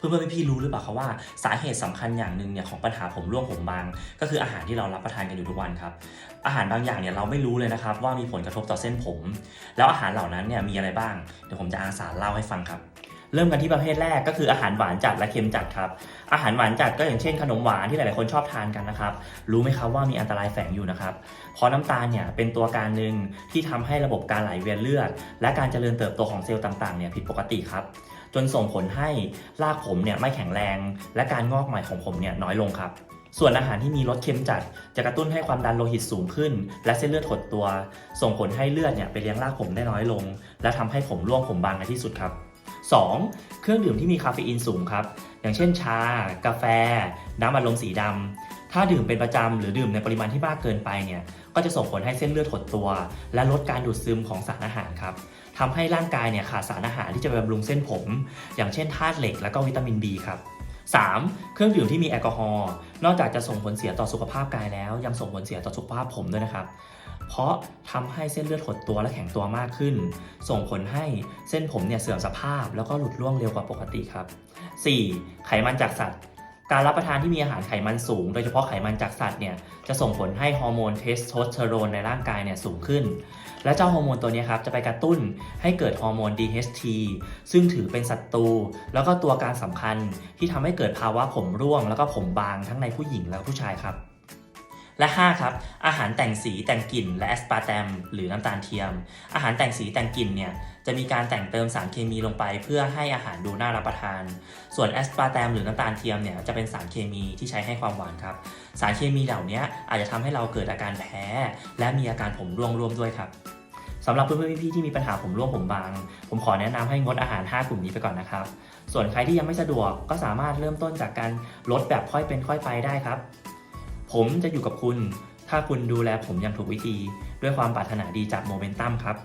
เพื่อนๆพี่ๆรู้หรือเปล่าคะว่าสาเหตุสำคัญอย่างหนึ่งเนี่ยของปัญหาผมร่วงผมบาง ก็คืออาหารที่เรารับประทานกันอยู่ทุกวันครับ อาหารบางอย่างเนี่ยเราไม่รู้เลยนะครับว่ามีผลกระทบต่อเส้นผม แล้วอาหารเหล่านั้นเนี่ยมีอะไรบ้าง เดี๋ยวผมจะอาสาเล่าให้ฟังครับเริ่มกันที่ประเภทแรกก็คืออาหารหวานจัดและเค็มจัดครับ อาหารหวานจัดก็อย่างเช่นขนมหวานที่หลาย ๆ คนชอบทานกันนะครับ รู้ไหมครับว่ามีอันตรายแฝงอยู่นะครับ เพราะน้ำตาลเนี่ยเป็นตัวการหนึ่งที่ทำให้ระบบการไหลเวียนเลือด และการเจริญเติบโตของเซลล์ต่าง ๆ เนี่ยผิดปกติครับ จนส่งผลให้รากผมเนี่ยไม่แข็งแรง และการงอกใหม่ของผมเนี่ยน้อยลงครับส่วนอาหารที่มีรสเค็มจัด จะกระตุ้นให้ความดันโลหิตสูงขึ้น และเส้นเลือดหดตัว ส่งผลให้เลือดเนี่ยไปเลี้ยงรากผมได้น้อยลง และทำให้ผมร่วงผมบางในที่สุดครับ 2. เครื่องดื่มที่มีคาเฟอีนสูงครับ อย่างเช่นชา กาแฟ น้ำอัดลมสีดำ ถ้าดื่มเป็นประจำหรือดื่มในปริมาณที่มากเกินไปเนี่ยก็จะส่งผลให้เส้นเลือดหดตัว และลดการดูดซึมของสารอาหารครับทำให้ร่างกายเนี่ยขาดสารอาหารที่จะไปบำรุงเส้นผม อย่างเช่นธาตุเหล็กและก็วิตามิน B ครับ 3. เครื่องดื่มที่มีแอลกอฮอล์นอกจากจะส่งผลเสียต่อสุขภาพกายแล้ว ยังส่งผลเสียต่อสุขภาพผมด้วยนะครับ เพราะทำให้เส้นเลือดหดตัวและแข็งตัวมากขึ้น ส่งผลให้เส้นผมเนี่ยเสื่อมสภาพ แล้วก็หลุดร่วงเร็วกว่าปกติครับ 4. ไขมันจากสัตว์ การรับประทานที่มีอาหารไขมันสูง โดยเฉพาะไขมันจากสัตว์เนี่ยจะส่งผลให้ฮอร์โมนเทสโทสเตอโรนในร่างกายเนี่ยสูงขึ้น และเจ้าฮอร์โมนตัวนี้ครับจะไปกระตุ้นให้เกิดฮอร์โมน DHT ซึ่งถือเป็นศัตรูแล้วก็ตัวการสำคัญที่ทำให้เกิดภาวะผมร่วง แล้วก็ผมบางทั้งในผู้หญิงและผู้ชายครับ และ 5 ครับ อาหารแต่งสีแต่งกลิ่น และแอสปาร์แตมหรือน้ำตาลเทียม อาหารแต่งสีแต่งกลิ่นเนี่ยจะมีการแต่งเติมสารเคมีลงไป เพื่อให้อาหารดูน่ารับประทาน ส่วนแอสปาร์แตมหรือน้ำตาลเทียมเนี่ยจะเป็นสารเคมีที่ใช้ให้ความหวานครับ สารเคมีเหล่านี้อาจจะทำให้เราเกิดอาการแพ้ และมีอาการผมร่วงร่วมด้วยครับสำหรับเพื่อนๆพี่ๆที่มีปัญหาผมร่วงผมบาง ผมขอแนะนำให้งดอาหาร 5 กลุ่มนี้ไปก่อนนะครับ ส่วนใครที่ยังไม่สะดวกก็สามารถเริ่มต้นจากการลดแบบค่อยเป็นค่อยไปได้ครับ ผมจะอยู่กับคุณ ถ้าคุณดูแลผมอย่างถูกวิธี ด้วยความปรารถนาดีจากโมเมนตัมครับ